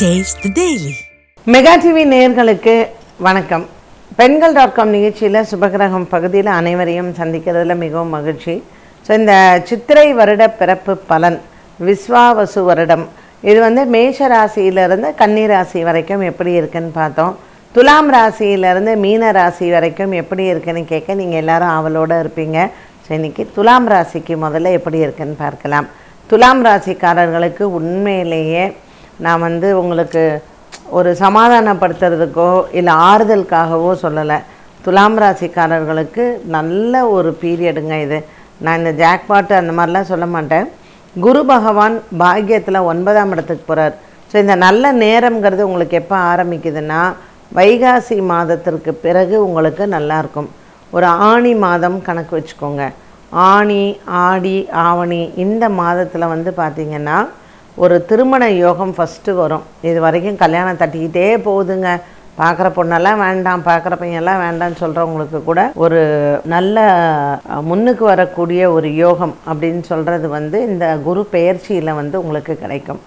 Taste daily mega TV நேர்களுக்கு வணக்கம். பெண்கள் டாட் காம் நிகழ்ச்சியில் சுபகிரகம் பகுதியில் அனைவரையும் சந்திக்கிறதுல மிகவும் மகிழ்ச்சி. ஸோ இந்த சித்திரை வருட பிறப்பு பலன் விஸ்வாவசு வருடம் இது வந்து மேஷ ராசியிலிருந்து கன்னி ராசி வரைக்கும் எப்படி இருக்குன்னு பார்த்தோம். துலாம் ராசியிலிருந்து மீன ராசி வரைக்கும் எப்படி இருக்குன்னு கேட்க நீங்கள் எல்லாரும் ஆவலோடு இருப்பீங்க. ஸோ இன்னைக்கு துலாம் ராசிக்கு முதல்ல எப்படி இருக்குன்னு பார்க்கலாம். துலாம் ராசிக்காரர்களுக்கு உண்மையிலேயே நான் வந்து உங்களுக்கு ஒரு சமாதானப்படுத்துறதுக்கோ இல்லை ஆறுதலுக்காகவோ சொல்லலை. துலாம் ராசிக்காரர்களுக்கு நல்ல ஒரு பீரியடுங்க இது. நான் இந்த ஜாக்பாட்டு அந்த மாதிரிலாம் சொல்ல மாட்டேன். குரு பகவான் பாக்கியத்தில் ஒன்பதாம் இடத்துக்கு போகிறார் ஸோ இந்த நல்ல நேரம்ங்கிறது உங்களுக்கு எப்போ ஆரம்பிக்குதுன்னா வைகாசி மாதத்திற்கு பிறகு உங்களுக்கு நல்லாயிருக்கும் ஒரு ஆணி மாதம் கணக்கு வச்சுக்கோங்க. ஆணி ஆடி ஆவணி இந்த மாதத்தில் வந்து பார்த்திங்கன்னா ஒரு திருமண யோகம் ஃபஸ்ட்டு வரும். இது வரைக்கும் கல்யாணம் தட்டிக்கிட்டே போகுதுங்க. பார்க்குற பொண்ணெல்லாம் வேண்டாம் பார்க்குற பையன்லாம் வேண்டாம்னு சொல்கிறவங்களுக்கு கூட ஒரு நல்ல முன்னுக்கு வரக்கூடிய ஒரு யோகம் அப்படின்னு சொல்கிறது வந்து இந்த குரு பெயர்ச்சியில் வந்து உங்களுக்கு கிடைக்கும்.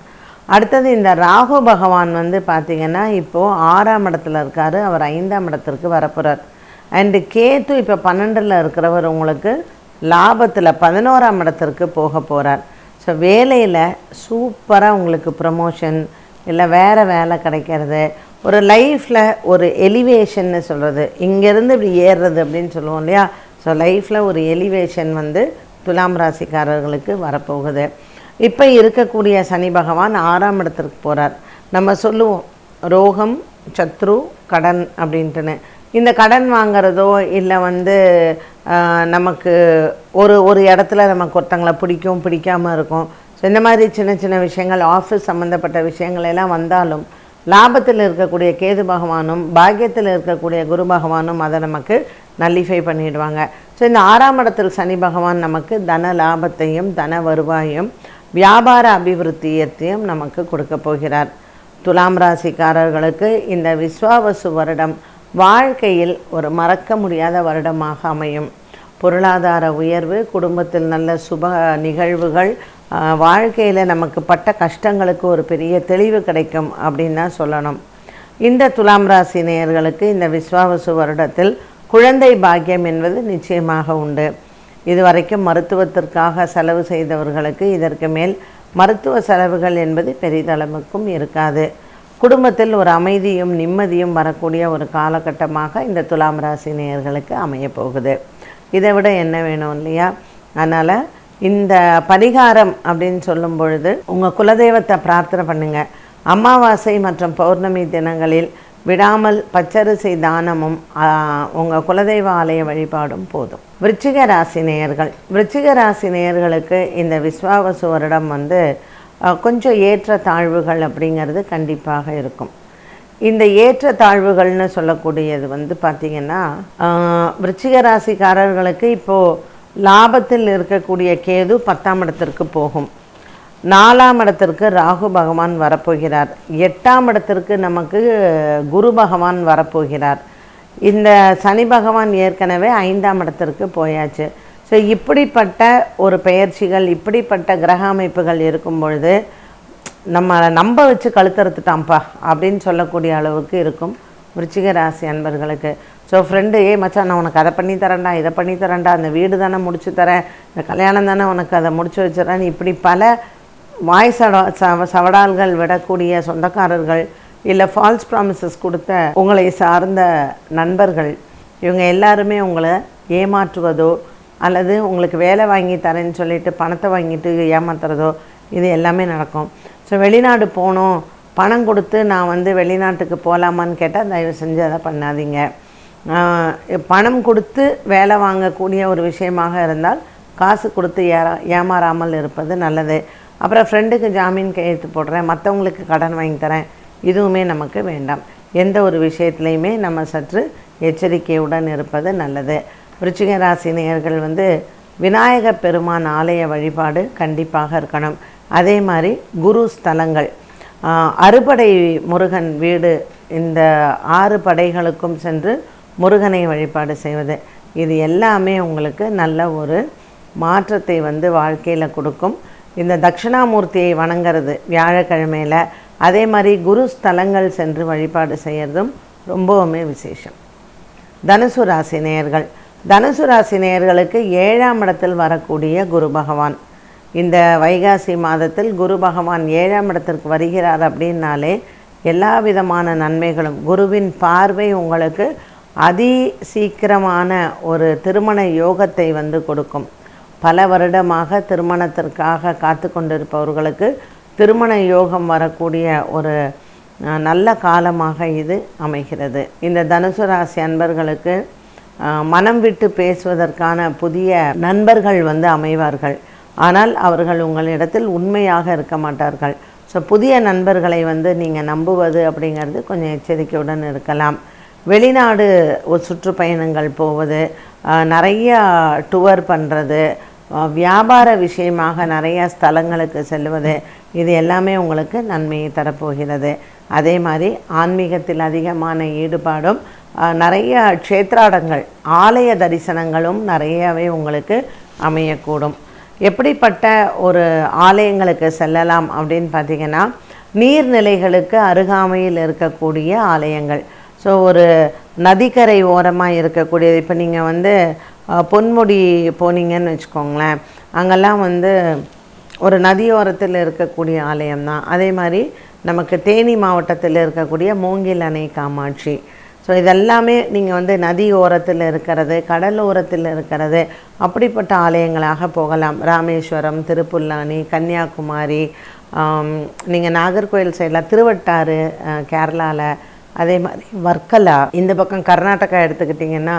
அடுத்தது இந்த ராகு பகவான் வந்து பார்த்திங்கன்னா இப்போது ஆறாம் இடத்துல இருக்கார். அவர் ஐந்தாம் இடத்திற்கு வரப்போகிறார் அண்டு கேத்து இப்போ பன்னெண்டில் இருக்கிறவர் உங்களுக்கு லாபத்தில் பதினோராம் இடத்திற்கு போக போகிறார் ஸோ வேலையில் சூப்பராக உங்களுக்கு ப்ரமோஷன் இல்லை வேறு வேலை கிடைக்கிறது. ஒரு லைஃப்பில் ஒரு எலிவேஷன்னு சொல்கிறது இங்கேருந்து இப்படி ஏறுறது அப்படின்னு சொல்லுவோம் இல்லையா? ஸோ லைஃப்பில் ஒரு எலிவேஷன் வந்து துலாம் ராசிக்காரர்களுக்கு வரப்போகுது. இப்போ இருக்கக்கூடிய சனி பகவான் ஆறாம் இடத்திற்கு போகிறார் நம்ம சொல்லுவோம் ரோகம் சத்ரு கடன் அப்படின்ட்டுன்னு. இந்த கடன் வாங்கிறதோ இல்லை வந்து நமக்கு ஒரு ஒரு இடத்துல நமக்கு ஒருத்தங்களை பிடிக்கும் பிடிக்காமல் இருக்கும். ஸோ இந்த மாதிரி சின்ன சின்ன விஷயங்கள் ஆஃபீஸ் சம்மந்தப்பட்ட விஷயங்கள் எல்லாம் வந்தாலும் லாபத்தில் இருக்கக்கூடிய கேது பகவானும் பாக்கியத்தில் இருக்கக்கூடிய குரு பகவானும் அதை நமக்கு நல்லிஃபை பண்ணிடுவாங்க. ஸோ இந்த ஆறாம் இடத்தில் சனி பகவான் நமக்கு தன லாபத்தையும் தன வருவாயும் வியாபார அபிவிருத்தியத்தையும் நமக்கு கொடுக்க போகிறார். துலாம் ராசிக்காரர்களுக்கு இந்த விஸ்வாவசு வருடம் வாழ்க்கையில் ஒரு மறக்க முடியாத வருடமாக அமையும். பொருளாதார உயர்வு குடும்பத்தில் நல்ல சுப நிகழ்வுகள் வாழ்க்கையில் நமக்கு பட்ட கஷ்டங்களுக்கு ஒரு பெரிய தெளிவு கிடைக்கும் அப்படின்னு தான் சொல்லணும். இந்த துலாம் ராசி நேயர்களுக்கு இந்த விஸ்வாவசு வருடத்தில் குழந்தை பாக்கியம் என்பது நிச்சயமாக உண்டு. இதுவரைக்கும் மருத்துவத்திற்காக செலவு செய்தவர்களுக்கு இதற்கு மேல் மருத்துவ செலவுகள் என்பது பெரிதளவுக்கும் இருக்காது. குடும்பத்தில் ஒரு அமைதியும் நிம்மதியும் வரக்கூடிய ஒரு காலகட்டமாக இந்த துலாம் ராசி நேயர்களுக்கு அமையப்போகுது இதை விட என்ன வேணும் இல்லையா? அதனால் இந்த பரிகாரம் அப்படின்னு சொல்லும் பொழுது உங்கள் குலதெய்வத்தை பிரார்த்தனை பண்ணுங்கள் அமாவாசை மற்றும் பௌர்ணமி தினங்களில் விடாமல் பச்சரிசி தானமும் உங்கள் குலதெய்வ ஆலய வழிபாடும் போதும். விருச்சிக ராசி நேயர்கள் விருச்சிக ராசி நேயர்களுக்கு இந்த விஸ்வாவசு வருடம் வந்து கொஞ்சம் ஏற்ற தாழ்வுகள் அப்படிங்கிறது கண்டிப்பாக இருக்கும். இந்த ஏற்ற தாழ்வுகள்னு சொல்லக்கூடியது வந்து பார்த்திங்கன்னா ஆஹ், விருச்சிக ராசிக்காரர்களுக்கு இப்போது லாபத்தில் இருக்கக்கூடிய கேது பத்தாம் இடத்திற்கு போகும். நாலாம் இடத்திற்கு ராகு பகவான் வரப்போகிறார். எட்டாம் இடத்திற்கு நமக்கு குரு பகவான் வரப்போகிறார். இந்த சனி பகவான் ஏற்கனவே ஐந்தாம் இடத்திற்கு போயாச்சு. ஸோ இப்படிப்பட்ட ஒரு பெயர்ச்சிகள் இப்படிப்பட்ட கிரக அமைப்புகள் இருக்கும் பொழுது நம்ம நம்ப வச்சு கழுத்தறுத்துட்டான்ப்பா அப்படின்னு சொல்லக்கூடிய அளவுக்கு இருக்கும் விருச்சிக ராசி அன்பர்களுக்கு. ஸோ ஃப்ரெண்டு ஏய் மச்சான் நான் உனக்கு அதை பண்ணி தரேன்டா இதை பண்ணி தரேன்டா அந்த வீடு தானே முடிச்சு தரேன் இந்த கல்யாணம் தானே உனக்கு அதை முடிச்சு வச்சிடறேன் இப்படி பல வாய் சட சவ சவடால்கள் விடக்கூடிய சொந்தக்காரர்கள் இல்லை ஃபால்ஸ் ப்ராமிசஸ் கொடுத்த உங்களை சார்ந்த நண்பர்கள் இவங்க எல்லாருமே உங்களை ஏமாற்றுவதோ அல்லது உங்களுக்கு வேலை வாங்கி தரேன்னு சொல்லிட்டு பணத்தை வாங்கிட்டு ஏமாத்துறதோ இது எல்லாமே நடக்கும். ஸோ வெளிநாடு போகணும். பணம் கொடுத்து நான் வந்து வெளிநாட்டுக்கு போகலாமான்னு கேட்டால் தயவு செஞ்சு அதை பண்ணாதீங்க. பணம் கொடுத்து வேலை வாங்கக்கூடிய ஒரு விஷயமாக இருந்தால் காசு கொடுத்து ஏறா ஏமாறாமல் இருப்பது நல்லது. அப்புறம் ஃப்ரெண்டுக்கு ஜாமீன் கையெழுத்து போடுறேன் மற்றவங்களுக்கு கடன் வாங்கி தரேன் இதுவுமே நமக்கு வேண்டாம். எந்த ஒரு விஷயத்துலையுமே நம்ம சற்று எச்சரிக்கையுடன் இருப்பது நல்லது. விருச்சிக ராசி நேயர்கள் வந்து விநாயகர் பெருமான் ஆலய வழிபாடு கண்டிப்பாக இருக்கணும். அதே மாதிரி குரு ஸ்தலங்கள். அறுபடை முருகன் வீடு இந்த ஆறு படைகளுக்கும் சென்று முருகனை வழிபாடு செய்வது. இது எல்லாமே உங்களுக்கு நல்ல ஒரு மாற்றத்தை வந்து வாழ்க்கையில் கொடுக்கும். இந்த தட்சிணாமூர்த்தியை வணங்கிறது வியாழக்கிழமையில். அதே மாதிரி குரு ஸ்தலங்கள் சென்று வழிபாடு செய்கிறதும் ரொம்பவுமே விசேஷம். தனுசு ராசி நேயர்கள் தனுசு ராசி நேயர்களுக்கு ஏழாம் இடத்தில் வரக்கூடிய குரு பகவான். இந்த வைகாசி மாதத்தில் குரு பகவான் ஏழாம் இடத்திற்கு வருகிறார் அப்படின்னாலே எல்லா விதமான நன்மைகளும் குருவின் பார்வை உங்களுக்கு அதி சீக்கிரமான ஒரு திருமண யோகத்தை வந்து கொடுக்கும். பல வருடமாக திருமணத்திற்காக காத்து கொண்டிருப்பவர்களுக்கு திருமண யோகம் வரக்கூடிய ஒரு நல்ல காலமாக இது அமைகிறது. இந்த தனுசு ராசி அன்பர்களுக்கு மனம் விட்டு பேசுவதற்கான புதிய நண்பர்கள் வந்து அமைவார்கள். ஆனால் அவர்கள் உங்களிடத்தில் உண்மையாக இருக்க மாட்டார்கள். ஸோ புதிய நண்பர்களை வந்து நீங்கள் நம்புவது அப்படிங்கிறது கொஞ்சம் எச்சரிக்கையுடன் இருக்கலாம். வெளிநாடு ஒரு சுற்றுப்பயணங்கள் போவது நிறையா டூர் பண்ணுறது வியாபார விஷயமாக நிறைய ஸ்தலங்களுக்கு செல்வது இது எல்லாமே உங்களுக்கு நன்மையை தரப்போகிறது. அதே மாதிரி ஆன்மீகத்தில் அதிகமான ஈடுபாடும் நிறைய க்ஷேத்ராடங்கள் ஆலய தரிசனங்களும் நிறையவே உங்களுக்கு அமையக்கூடும். எப்படிப்பட்ட ஒரு ஆலயங்களுக்கு செல்லலாம் அப்படின்னு பார்த்தீங்கன்னா நீர்நிலைகளுக்கு அருகாமையில் இருக்கக்கூடிய ஆலயங்கள். ஸோ ஒரு நதிக்கரை ஓரமாக இருக்கக்கூடியது. இப்போ நீங்கள் வந்து பொன்முடி போனீங்கன்னு வச்சுக்கோங்களேன் அங்கெல்லாம் வந்து ஒரு நதியோரத்தில் இருக்கக்கூடிய ஆலயம் தான் அதே மாதிரி நமக்கு தேனி மாவட்டத்தில் இருக்கக்கூடிய மூங்கில் அணை காமாட்சி ஸோ இதெல்லாமே நீங்கள் வந்து நதி ஓரத்தில் இருக்கிறது கடல் ஓரத்தில் இருக்கிறது அப்படிப்பட்ட ஆலயங்களாக போகலாம். ராமேஸ்வரம் திருப்புல்லானி கன்னியாகுமரி நீங்கள் நாகர்கோயில் சைடில் திருவட்டாறு கேரளாவில் அதே மாதிரி வர்க்கலா இந்த பக்கம் கர்நாடகா எடுத்துக்கிட்டிங்கன்னா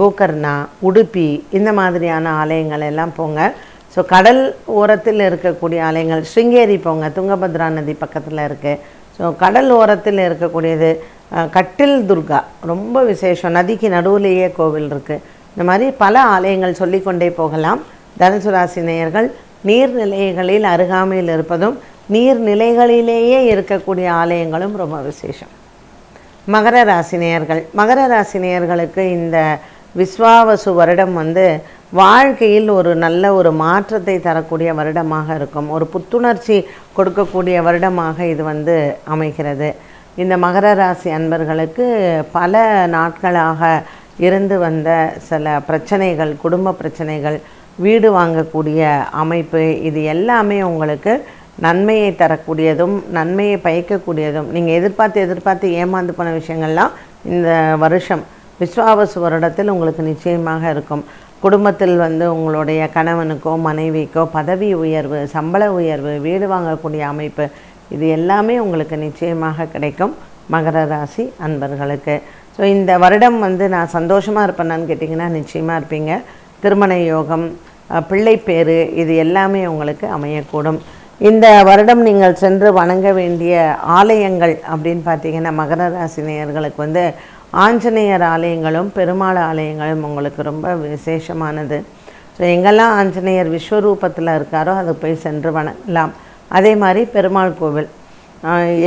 கோகர்ணா உடுப்பி இந்த மாதிரியான ஆலயங்கள் எல்லாம் போங்க. ஸோ கடல் ஓரத்தில் இருக்கக்கூடிய ஆலயங்கள் ஸ்ருங்கேரி போங்க துங்கபத்ரா நதி பக்கத்தில் இருக்குது ஸோ கடல் ஓரத்தில் இருக்கக்கூடியது கட்டில் துர்கா ரொம்ப விசேஷம். நதிக்கு நடுவுலேயே கோவில் இருக்குது இந்த மாதிரி பல ஆலயங்கள் சொல்லிக்கொண்டே போகலாம். தனுசு ராசி நேயர்கள் நீர்நிலைகளில் அருகாமையில் இருப்பதும் நீர்நிலைகளிலேயே இருக்கக்கூடிய ஆலயங்களும் ரொம்ப விசேஷம். மகர ராசினியர்கள் மகர ராசினியர்களுக்கு இந்த விஸ்வாவசு வருடம் வந்து வாழ்க்கையில் ஒரு நல்ல ஒரு மாற்றத்தை தரக்கூடிய வருடமாக இருக்கும். ஒரு புத்துணர்ச்சி கொடுக்கக்கூடிய வருடமாக இது வந்து அமைகிறது. இந்த மகர ராசி அன்பர்களுக்கு பல நாட்களாக இருந்து வந்த சில பிரச்சனைகள் குடும்ப பிரச்சனைகள் வீடு வாங்கக்கூடிய அமைப்பு இது எல்லாமே உங்களுக்கு நன்மையை தரக்கூடியதும் நன்மையை பயக்கக்கூடியதும். நீங்கள் எதிர்பார்த்து எதிர்பார்த்து ஏமாந்து போன விஷயங்கள்லாம் இந்த வருஷம் விஸ்வாவசு வருடத்தில் உங்களுக்கு நிச்சயமாக இருக்கும். குடும்பத்தில் வந்து உங்களுடைய கணவனுக்கோ மனைவிக்கோ பதவி உயர்வு சம்பள உயர்வு வீடு வாங்கக்கூடிய அமைப்பு இது எல்லாமே உங்களுக்கு நிச்சயமாக கிடைக்கும் மகர ராசி அன்பர்களுக்கு. ஸோ இந்த வருடம் வந்து நான் சந்தோஷமாக இருப்பேனான்னு கேட்டிங்கன்னா நிச்சயமாக இருப்பீங்க. திருமண யோகம் பிள்ளைப்பேறு இது எல்லாமே உங்களுக்கு அமையக்கூடும். இந்த வருடம் நீங்கள் சென்று வணங்க வேண்டிய ஆலயங்கள் அப்படின்னு பார்த்தீங்கன்னா மகர ராசி நேயர்களுக்கு வந்து ஆஞ்சநேயர் ஆலயங்களும் பெருமாள் ஆலயங்களும் உங்களுக்கு ரொம்ப விசேஷமானது. ஸோ எங்கெல்லாம் ஆஞ்சநேயர் விஸ்வரூபத்தில் இருக்காரோ அது போய் சென்று வணங்கலாம். அதே மாதிரி பெருமாள் கோவில்.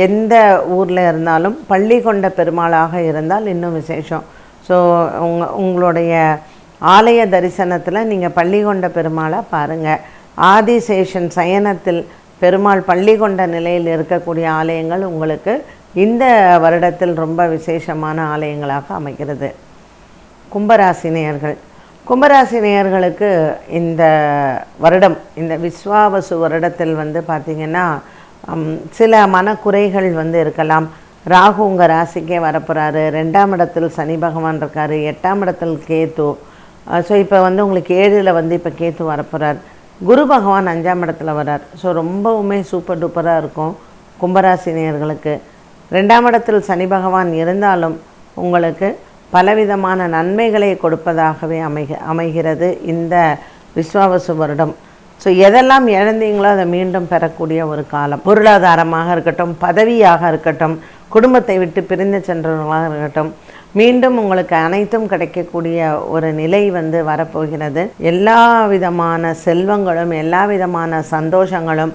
எந்த ஊரில் இருந்தாலும் பள்ளி கொண்ட பெருமாளாக இருந்தால் இன்னும் விசேஷம். ஸோ உங்க உங்களுடைய ஆலய தரிசனத்தில் நீங்கள் பள்ளி கொண்ட பெருமாளை பாருங்கள் ஆதிசேஷன் சயனத்தில் பெருமாள் பள்ளி கொண்ட நிலையில் இருக்கக்கூடிய ஆலயங்கள் உங்களுக்கு இந்த வருடத்தில் ரொம்ப விசேஷமான ஆலயங்களாக அமைகிறது. கும்பராசினியர்கள் கும்பராசி நேயர்களுக்கு இந்த வருடம் இந்த விஸ்வாவசு வருடத்தில் வந்து பார்த்திங்கன்னா சில மனக்குறைகள் வந்து இருக்கலாம். ராகு உங்கள் ராசிக்கே வரப்போகிறாரு ரெண்டாம் இடத்தில் சனி பகவான் இருக்கார். எட்டாம் இடத்தில் கேத்து ஸோ இப்போ வந்து உங்களுக்கு ஏழில் வந்து இப்போ கேத்து வரப்போகிறார் குரு பகவான் அஞ்சாம் இடத்துல வரார். ஸோ ரொம்பவுமே சூப்பர் டூப்பராக இருக்கும் கும்பராசி நேயர்களுக்கு. ரெண்டாம் இடத்தில் சனி பகவான் இருந்தாலும் உங்களுக்கு பலவிதமான நன்மைகளை கொடுப்பதாகவே அமைக அமைகிறது இந்த விஸ்வாவசு வருடம். ஸோ எதெல்லாம் இழந்தீங்களோ அதை மீண்டும் பெறக்கூடிய ஒரு காலம். பொருளாதாரமாக இருக்கட்டும் பதவியாக இருக்கட்டும் குடும்பத்தை விட்டு பிரிந்து சென்றவர்களாக இருக்கட்டும் மீண்டும் உங்களுக்கு அனைத்தும் கிடைக்கக்கூடிய ஒரு நிலை வந்து வரப்போகிறது. எல்லா விதமான செல்வங்களும் எல்லா விதமான சந்தோஷங்களும்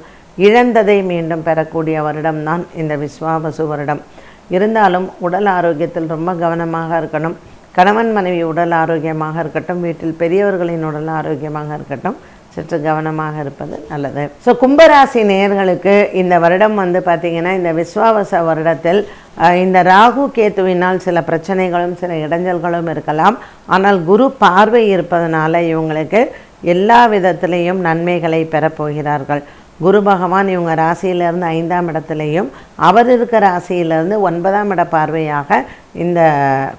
இழந்ததை மீண்டும் பெறக்கூடிய வருடம் தான் இந்த விஸ்வாபசு வருடம். இருந்தாலும் உடல் ஆரோக்கியத்தில் ரொம்ப கவனமாக இருக்கணும். கணவன் மனைவி உடல் ஆரோக்கியமாக இருக்கட்டும் வீட்டில் பெரியவர்களின் உடல் ஆரோக்கியமாக இருக்கட்டும் சற்று கவனமாக இருப்பது நல்லது. ஸோ கும்பராசி நேயர்களுக்கு இந்த வருடம் வந்து பார்த்திங்கன்னா இந்த விஸ்வாவச வருடத்தில் இந்த ராகு கேத்துவினால் சில பிரச்சனைகளும் சில இடைஞ்சல்களும் இருக்கலாம். ஆனால் குரு பார்வை இருப்பதனால இவங்களுக்கு எல்லா விதத்திலையும் நன்மைகளை பெறப்போகிறார்கள். குரு பகவான் இவங்க ராசியிலிருந்து ஐந்தாம் இடத்துலையும் அவர் இருக்க ராசியிலிருந்து ஒன்பதாம் இட பார்வையாக இந்த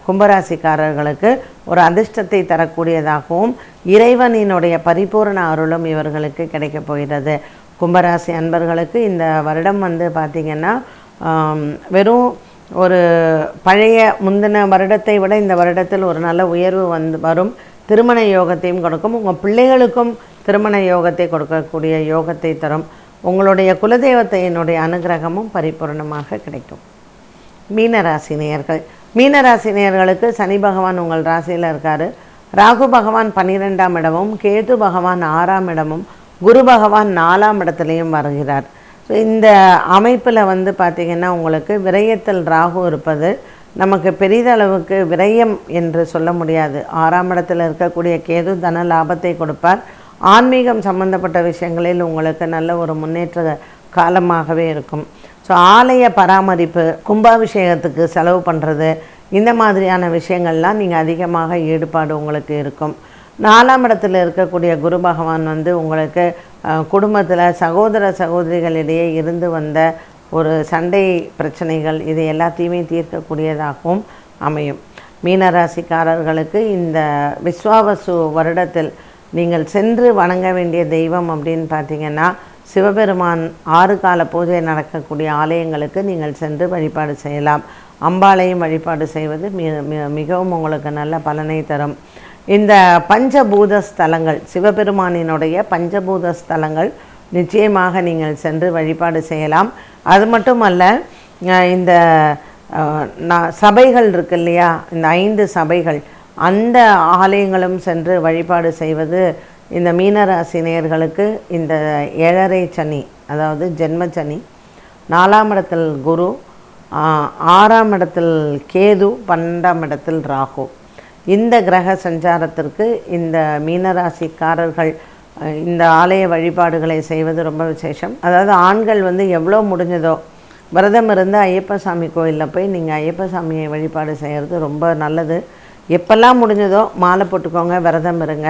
கும்பராசிக்காரர்களுக்கு ஒரு அதிர்ஷ்டத்தை தரக்கூடியதாகவும் இறைவனினுடைய பரிபூரண அருளும் இவர்களுக்கு கிடைக்கப் போகிறது. கும்பராசி அன்பர்களுக்கு இந்த வருடம் வந்து பார்த்திங்கன்னா வெறும் ஒரு பழைய முந்தின வருடத்தை விட இந்த வருடத்தில் ஒரு நல்ல உயர்வு வந்து வரும். திருமண யோகத்தையும் கொடுக்கும். உங்கள் பிள்ளைகளுக்கும் திருமண யோகத்தை கொடுக்கக்கூடிய யோகத்தை தரும். உங்களுடைய குலதெய்வத்தையினுடைய அனுகிரகமும் பரிபூர்ணமாக கிடைக்கும். மீனராசி நேயர்கள். மீனராசி நேயர்களுக்கு சனி பகவான் உங்கள் ராசியில் இருக்கார். ராகு பகவான் பன்னிரெண்டாம் இடமும் கேது பகவான் ஆறாம் இடமும் குரு பகவான் நாலாம் இடத்துலையும் வருகிறார். ஸோ இந்த அமைப்பில் வந்து பார்த்திங்கன்னா உங்களுக்கு விரயத்தில் ராகு இருப்பது நமக்கு பெரிதளவுக்கு விரயம் என்று சொல்ல முடியாது. ஆறாம் இடத்தில் இருக்கக்கூடிய கேது தன லாபத்தை கொடுப்பார். ஆன்மீகம் சம்பந்தப்பட்ட விஷயங்களில் உங்களுக்கு நல்ல ஒரு முன்னேற்ற காலமாகவே இருக்கும். ஸோ ஆலய பராமரிப்பு கும்பாபிஷேகத்துக்கு செலவு பண்ணுறது இந்த மாதிரியான விஷயங்கள்லாம் நீங்கள் அதிகமாக ஈடுபாடு உங்களுக்கு இருக்கும். நாலாம் இடத்துல இருக்கக்கூடிய குரு பகவான் வந்து உங்களுக்கு குடும்பத்தில் சகோதர சகோதரிகளிடையே இருந்து வந்த ஒரு சண்டை பிரச்சனைகள் இது எல்லாத்தையுமே தீர்க்கக்கூடியதாகவும் அமையும். மீனராசிக்காரர்களுக்கு இந்த விஸ்வாவசு வருடத்தில் நீங்கள் சென்று வணங்க வேண்டிய தெய்வம் அப்படின்னு பார்த்தீங்கன்னா சிவபெருமான் ஆறு கால பூஜை நடக்கக்கூடிய ஆலயங்களுக்கு நீங்கள் சென்று வழிபாடு செய்யலாம். அம்பாலையும் வழிபாடு செய்வது மிகவும் உங்களுக்கு நல்ல பலனை தரும். இந்த பஞ்சபூத ஸ்தலங்கள் சிவபெருமானினுடைய பஞ்சபூத ஸ்தலங்கள் நிச்சயமாக நீங்கள் சென்று வழிபாடு செய்யலாம். அது மட்டுமல்ல இந்த நான் சபைகள் இருக்கு இல்லையா? இந்த ஐந்து சபைகள் அந்த ஆலயங்களும் சென்று வழிபாடு செய்வது இந்த மீனராசி நேயர்களுக்கு இந்த ஏழரை சனி அதாவது ஜென்ம சனி நாலாம் இடத்தில் குரு ஆறாம் இடத்தில் கேது பன்னெண்டாம் இடத்தில் ராகு. இந்த கிரக சஞ்சாரத்திற்கு இந்த மீனராசிக்காரர்கள் இந்த ஆலய வழிபாடுகளை செய்வது ரொம்ப விசேஷம். அதாவது ஆண்கள் வந்து எவ்வளோ முடிஞ்சதோ விரதம் இருந்து ஐயப்ப சாமி கோயிலில் போய் நீங்கள் ஐயப்ப சாமியை வழிபாடு செய்கிறது ரொம்ப நல்லது. எப்பெல்லாம் முடிஞ்சதோ மாலை போட்டுக்கோங்க விரதம் இருங்க.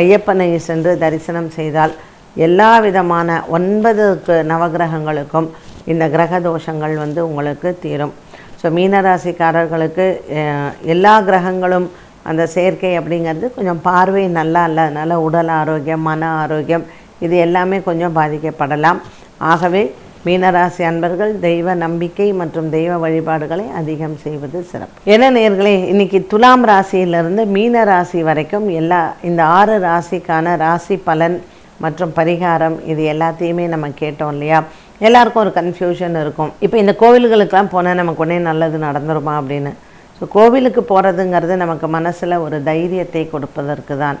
ஐயப்பனை சென்று தரிசனம் செய்தால் எல்லா விதமான ஒன்பது நவகிரகங்களுக்கும் இந்த கிரக தோஷங்கள் வந்து உங்களுக்கு தீரும். ஸோ மீனராசிக்காரர்களுக்கு எல்லா கிரகங்களும் அந்த சேர்க்கை அப்படிங்கிறது கொஞ்சம் பார்வை நல்லா இல்லாதனால உடல் ஆரோக்கியம் மன ஆரோக்கியம் இது எல்லாமே கொஞ்சம் பாதிக்கப்படலாம். ஆகவே மீனராசி அன்பர்கள் தெய்வ நம்பிக்கை மற்றும் தெய்வ வழிபாடுகளை அதிகம் செய்வது சிறப்பு. என்ன நேர்களே இன்னைக்கு துலாம் ராசியிலிருந்து மீன ராசி வரைக்கும் எல்லா இந்த ஆறு ராசிக்கான ராசி பலன் மற்றும் பரிகாரம் இது எல்லாத்தையுமே நம்ம கேட்டோம் இல்லையா? எல்லாருக்கும் ஒரு கன்ஃபியூஷன் இருக்கும். இப்போ இந்த கோவில்களுக்கெல்லாம் போனால் நமக்கு உடனே நல்லது நடந்துருமா அப்படின்னு? ஸோ கோவிலுக்கு போகிறதுங்கிறது நமக்கு மனசில் ஒரு தைரியத்தை கொடுப்பதற்கு தான்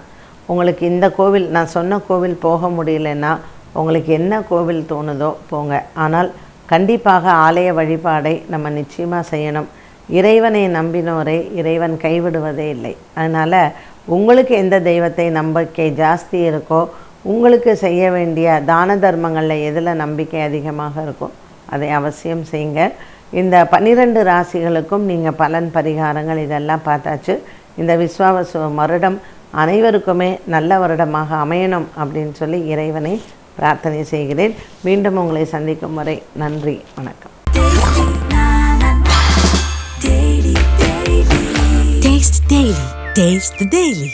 உங்களுக்கு இந்த கோவில் நான் சொன்ன கோவில் போக முடியலன்னா உங்களுக்கு என்ன கோவில் தோணுதோ போங்க. ஆனால் கண்டிப்பாக ஆலய வழிபாடை நம்ம நிச்சயமாக செய்யணும். இறைவனை நம்பினோரை இறைவன் கைவிடுவதே இல்லை. அதனால் உங்களுக்கு எந்த தெய்வத்தை நம்பிக்கை ஜாஸ்தி இருக்கோ உங்களுக்கு செய்ய வேண்டிய தான தர்மங்களில் எதில் நம்பிக்கை அதிகமாக இருக்கோ அதை அவசியம் செய்யுங்க. இந்த பன்னிரெண்டு ராசிகளுக்கும் நீங்கள் பலன் பரிகாரங்கள் இதெல்லாம் பார்த்தாச்சு. இந்த விஸ்வாவசு வருடம் அனைவருக்குமே நல்ல வருடமாக அமையணும் அப்படின்னு சொல்லி இறைவனை பிரார்த்தனை செய்கிறேன் மீண்டும் உங்களை சந்திக்கும் வரை நன்றி வணக்கம் Taste Daily. The Daily.